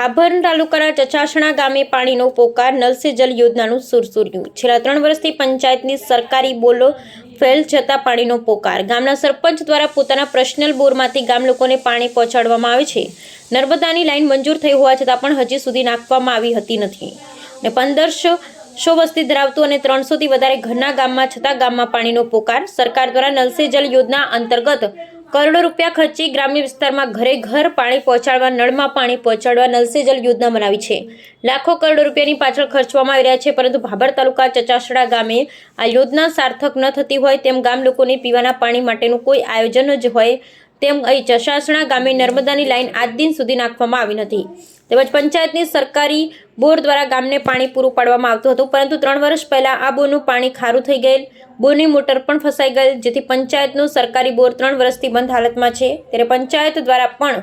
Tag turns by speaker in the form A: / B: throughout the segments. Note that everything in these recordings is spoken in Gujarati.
A: ભાભર તાલુકાના ચચાસણા ગામે પાણીનો પોકાર નલ સે જલ યોજનાનું સુરસુર્યું. છેલ્લા ત્રણ વર્ષથી પંચાયતની સરકારી બોલો ફેલ જતા પાણીનો પોકાર. ગામના સરપંચ દ્વારા પોતાના પર્સનલ બોરમાંથી ગામ લોકોને પાણી પહોંચાડવામાં આવે છે. નર્મદાની લાઈન મંજૂર થઈ હોવા છતાં પણ હજી સુધી નાખવામાં આવી હતી નથી. ને પંદરસો સો વસ્તી ધરાવતું અને ત્રણસોથી વધારે ઘરના ગામમાં છતાં ગામમાં પાણીનો પોકાર સરકાર દ્વારા નલ જલ યોજના અંતર્ગત કરોડો રૂપિયા ખર્ચી ગ્રામ્ય વિસ્તારમાં ઘરે ઘર પાણી પહોંચાડવા, નળમાં પાણી પહોંચાડવા નલસે જલ યોજના બનાવી છે. લાખો કરોડો રૂપિયાની પાછળ ખર્ચવામાં આવી રહ્યા છે, પરંતુ ભાભર તાલુકા ચચાસડા ગામે આ યોજના સાર્થક ન થતી હોય તેમ ગામ લોકોને પીવાના પાણી માટેનું કોઈ આયોજન જ હોય તેમ અહીં ચચાસણા ગામે નર્મદાની લાઈન આજ દિન સુધી નાખવામાં આવી નથી. તેમજ પંચાયતની સરકારી બોર દ્વારા ગામને પાણી પૂરું પાડવામાં આવતું હતું. પરંતુ ત્રણ વર્ષ પહેલા આ બોરનું પાણી ખારું થઈ ગયેલ. બોરની મોટર પણ ફસાઈ ગયેલ, જેથી પંચાયતનું સરકારી બોર ત્રણ વર્ષથી બંધ હાલતમાં છે. ત્યારે પંચાયત દ્વારા પણ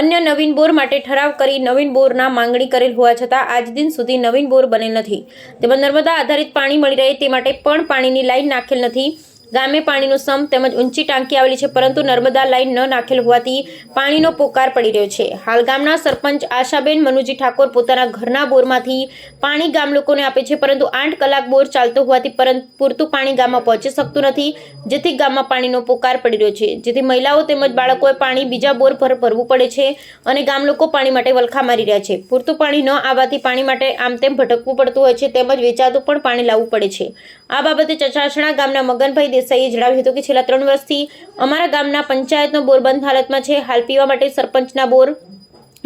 A: અન્ય નવીન બોર માટે ઠરાવ કરી નવીન બોરના માંગણી કરેલ હોવા છતાં આજ દિન સુધી નવીન બોર બનેલ નથી. તેમજ નર્મદા આધારિત પાણી મળી રહે તે માટે પણ પાણીની લાઈન નાખેલ નથી. ગામે પાણીનો સમ તેમજ ઊંચી ટાંકી આવેલી છે, પરંતુ નર્મદા લાઈન ન નાખેલ હોવાથી પાણીનો પોકાર પડી રહ્યો છે. હાલ ગામના સરપંચ આશાબેન મનુજી ઠાકોર પોતાના ઘરના બોરમાંથી પાણી ગામ લોકોને આપે છે, પરંતુ આઠ કલાક બોર ચાલતો હોવાથી પરંતુ પાણી ગામમાં પહોંચી શકતું નથી, જેથી ગામમાં પાણીનો પોકાર પડી રહ્યો છે. જેથી મહિલાઓ તેમજ બાળકોએ પાણી બીજા બોર પર ભરવું પડે છે અને ગામ લોકો પાણી માટે વલખા મારી રહ્યા છે. પૂરતું પાણી ન આવવાથી પાણી માટે આમ તેમ ભટકવું પડતું હોય છે, તેમજ વેચાતું પણ પાણી લાવવું પડે છે. આ બાબતે ચચાસણા ગામના મગનભાઈ દેસાઈએ જણાવ્યું હતું કે છેલ્લા ત્રણ વર્ષથી અમારા ગામના પંચાયતનો બોર બંધ હાલતમાં છે. હાલ પીવા માટે સરપંચના બોર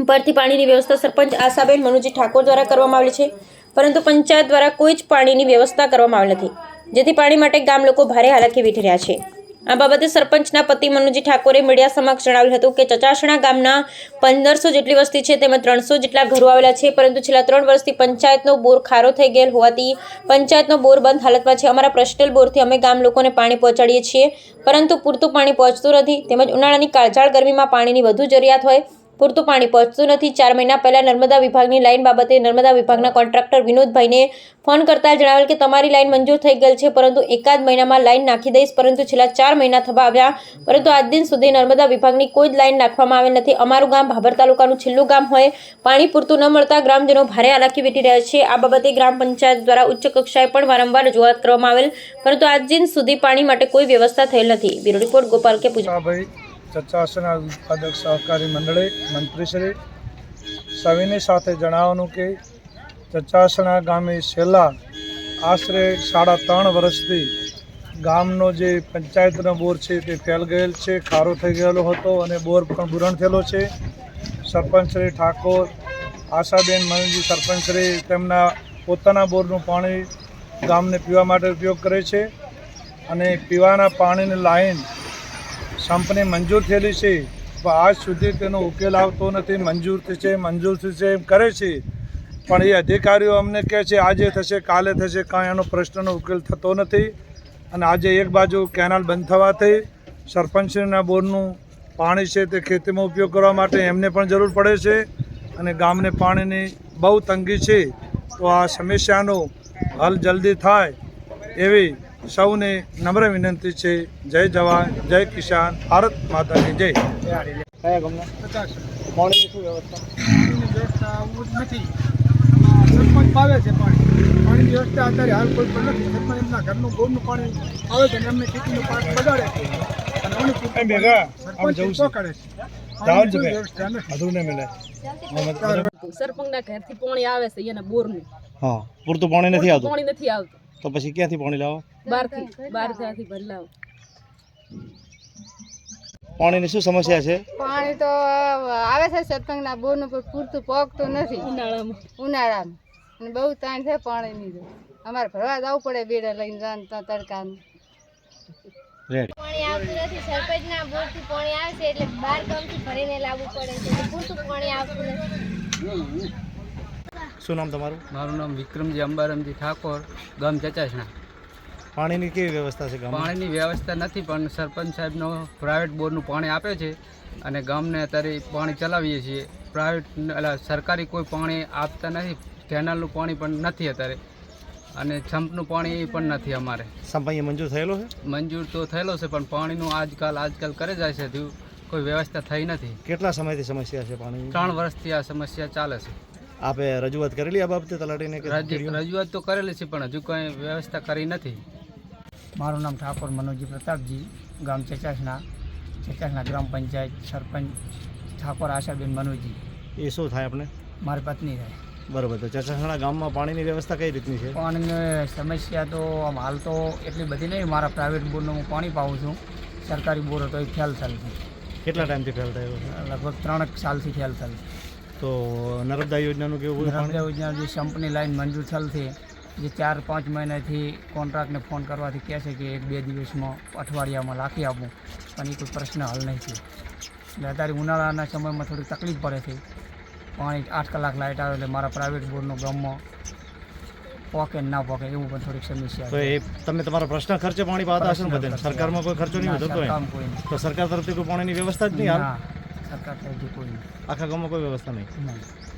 A: પરથી પાણીની વ્યવસ્થા સરપંચ આશાબેન મનુજી ઠાકોર દ્વારા કરવામાં આવેલી છે. પરંતુ પંચાયત દ્વારા કોઈ જ પાણીની વ્યવસ્થા કરવામાં આવી નથી. જેથી પાણી માટે ગામ લોકો ભારે હાલાકી વેઠી રહ્યા છે. આ બાબતે સરપંચના પતિ મનુજી ઠાકોરે મીડિયા સમક્ષ જણાવ્યું હતું કે ચચાસણા ગામના પંદરસો જેટલી વસ્તી છે તેમાં ત્રણસો જેટલા ઘરો આવેલા છે, પરંતુ છેલ્લા ત્રણ વર્ષથી પંચાયતનો બોર ખારો થઈ ગયેલ હોવાથી પંચાયતનો બોર બંધ હાલતમાં છે. અમારા પર્સનલ બોરથી અમે ગામ લોકોને પાણી પહોંચાડીએ છીએ, પરંતુ પૂરતું પાણી પહોંચતું નથી. તેમજ ઉનાળાની કાળઝાળ ગરમીમાં પાણીની વધુ જરૂરિયાત હોય પૂરતું પાણી પહોંચતું નથી. ચાર મહિના પહેલા નર્મદા વિભાગની લાઈન બાબતે નર્મદા વિભાગના કોન્ટ્રાક્ટર વિનોદભાઈને ફોન કરતા જણાવેલ કે તમારી લાઇન મંજૂર થઈ ગયેલ છે, પરંતુ એકાદ મહિનામાં લાઇન નાખી દઈશ, પરંતુ છેલ્લા ચાર મહિના થવા આવ્યા. પરંતુ આજ દિન સુધી નર્મદા વિભાગની કોઈ જ લાઈન નાખવામાં આવેલ નથી. અમારું ગામ ભાભર તાલુકાનું છેલ્લું ગામ હોય. પાણી પૂરતું ન મળતા ગ્રામજનો ભારે હાલાકી વેઠી રહ્યા છે. આ બાબતે ગ્રામ પંચાયત દ્વારા ઉચ્ચ કક્ષાએ પણ વારંવાર રજૂઆત કરવામાં આવેલ, પરંતુ આજ દિન સુધી પાણી માટે કોઈ વ્યવસ્થા થયેલ નથી. બ્યુરો રિપોર્ટ ગોપાલ કે પૂજા.
B: ભાઈ ચચાસના ઉત્પાદક સહકારી મંડળે મંત્રીશ્રી સવિની સાથે જણાવવાનું કે ચર્ચાસણા ગામે છેલ્લા આશરે સાડા ત્રણ વર્ષથી ગામનો જે પંચાયતનો બોર છે તે ફેલ ગયેલ છે, ખારો થઈ ગયેલો હતો અને બોર પણ બુરણ થયેલો છે. સરપંચશ્રી ઠાકોર, આશાબેન મનજી સરપંચશ્રી તેમના પોતાના બોરનું પાણી ગામને પીવા માટે ઉપયોગ કરે છે અને પીવાના પાણીની લાઈન સંપને મંજૂર થયેલી છે. પણ આજ સુધી તેનો ઉકેલ આવતો નથી. મંજૂર થશે મંજૂર થશે એમ કરે છે. પણ એ અધિકારીઓ અમને કહે છે, આજે થશે, કાલે થશે. કાંઈ એનો પ્રશ્નનો ઉકેલ થતો નથી. અને આજે એક બાજુ કેનાલ બંધ થવાથી સરપંચના બોરનું પાણી છે તે ખેતીમાં ઉપયોગ કરવા માટે એમને પણ જરૂર પડે છે. અને ગામને પાણીની બહુ તંગી છે. તો આ સમસ્યાનો હલ જલ્દી થાય એવી સૌને નમ્ર વિનંતી છે. જય જવાન જય કિસાન ભારત માતાની જય.
C: પાણીની વ્યવસ્થા
D: પાણીની વ્યવસ્થા? નથી સરપંચ પાવે છે પાણી. પાણીની વ્યવસ્થા અત્યારે હાલ કોઈ પણ નથી. સરપંચ એમના ઘરનું બોરનું પાણી આવે છે અને એમને ખેતીનું પાક બગાડે છે. અને અમને
B: ભેગા,
D: સરપંચ પકડે છે.
B: જાઓ જ
D: પાણીની કોઈ
B: બે.
D: વ્યવસ્થા નથી.
B: અધૂર ને મિલે.
E: સરપંચના ઘરથી પાણી આવે છે એના બોરનું.
C: હા પૂરતું પાણી નથી આવતું.
E: પાણી નથી આવતું.
C: તો પછી ક્યાંથી પાણી લાવો?
E: બહારથી બહાર ત્યાંથી લાવો.
C: પાણીની શું સમસ્યા છે?
F: પાણી તો આવે છે સરપંચના બોરનું પણ પૂરતું પોગતું નથી.
E: ઉનાળામાં.
F: ઉનાળામાં. અને બહુ તાણ છે પાણીની તો અમારે ભરવા જવું પડે બેડે લઈને જાન તડકાનું.
G: પાણી આવતું નથી. સરપંચના બોરથી પાણી આવશે એટલે બાર ગામથી ભરીને લાવવું પડે છે. પૂરતું પાણી આવતું નથી.
C: શું નામ તમારું?
H: મારું નામ વિક્રમજી અંબારામજી ઠાકોર ગામ ચચાસણા.
C: પાણીની કેવી વ્યવસ્થા છે
H: પાણીની વ્યવસ્થા નથી પણ સરપંચ સાહેબનો પ્રાઇવેટ બોરનું પાણી આપે છે અને ગામને અત્યારે પાણી ચલાવીએ છીએ. પ્રાઇવેટ એટલે સરકારી કોઈ પાણી આપતા નથી કેનાલનું પાણી પણ નથી અત્યારે. અને સંપનું પાણી પણ નથી અમારે.
C: સંપાઈએ મંજૂર થયેલો છે?
H: મંજૂર તો થયેલો છે પણ પાણીનું આજકાલ આજકાલ કરે જાય છે કોઈ વ્યવસ્થા થઈ નથી.
C: કેટલા સમયથી સમસ્યા છે પાણી
H: ત્રણ વર્ષથી આ સમસ્યા ચાલે છે.
C: આપે રજૂઆત કરેલી આ બાબતે તલાટીને કે
H: રજૂઆત તો કરેલી છે પણ હજુ કંઈ વ્યવસ્થા કરી નથી.
I: મારું નામ ઠાકોર મનોજી પ્રતાપજી ગામ ચેચાસના ચચાસના ગ્રામ પંચાયત સરપંચ ઠાકોર આશાબેન મનોજી.
C: એ શું થાય આપણે
I: મારી પત્ની થાય.
C: બરોબર તો ચચાસણા ગામમાં પાણીની વ્યવસ્થા કઈ રીતની છે?
I: પાણીની સમસ્યા તો આમ હાલ તો એટલી બધી નહીં મારા પ્રાઇવેટ બોરનું હું પાણી પાઉં છું. સરકારી બોર હતો એ ફેલ થયેલ છે.
C: કેટલા ટાઈમથી ફેલ થયો
I: લગભગ ત્રણ સાલથી ફેલ થયેલ છે.
C: તો નર્મદા યોજનાનું કેવું
I: નર્મદા યોજના જે સંપની લાઈન મંજૂર થયેલ છે જે ચાર પાંચ મહિનાથી કોન્ટ્રાક્ટને ફોન કરવાથી કહે છે કે એક બે દિવસમાં અઠવાડિયામાં રાખી આપું પણ એ કોઈ પ્રશ્ન હલ નહીં થયો. એટલે અત્યારે ઉનાળાના સમયમાં થોડી તકલીફ પડે છે. પાણી આઠ કલાક લાઇટ આવે એટલે મારા પ્રાઇવેટ બોર્ડનો ગામમાં પોકે ના પોકે એવું પણ થોડીક સમસ્યા
C: તો એ તમે તમારા પ્રશ્ન ખર્ચે પાણી પાતા હશો ને સરકારમાં કોઈ ખર્ચો નહીં
I: થતો
C: હોતો તો
I: કોઈ નહીં.
C: તો સરકાર તરફથી કોઈ પાણીની વ્યવસ્થા જ નહીં હાલ?
I: ના સરકાર તરફથી કોઈ નહીં
C: આખા ગામમાં કોઈ વ્યવસ્થા નહીં
I: નહીં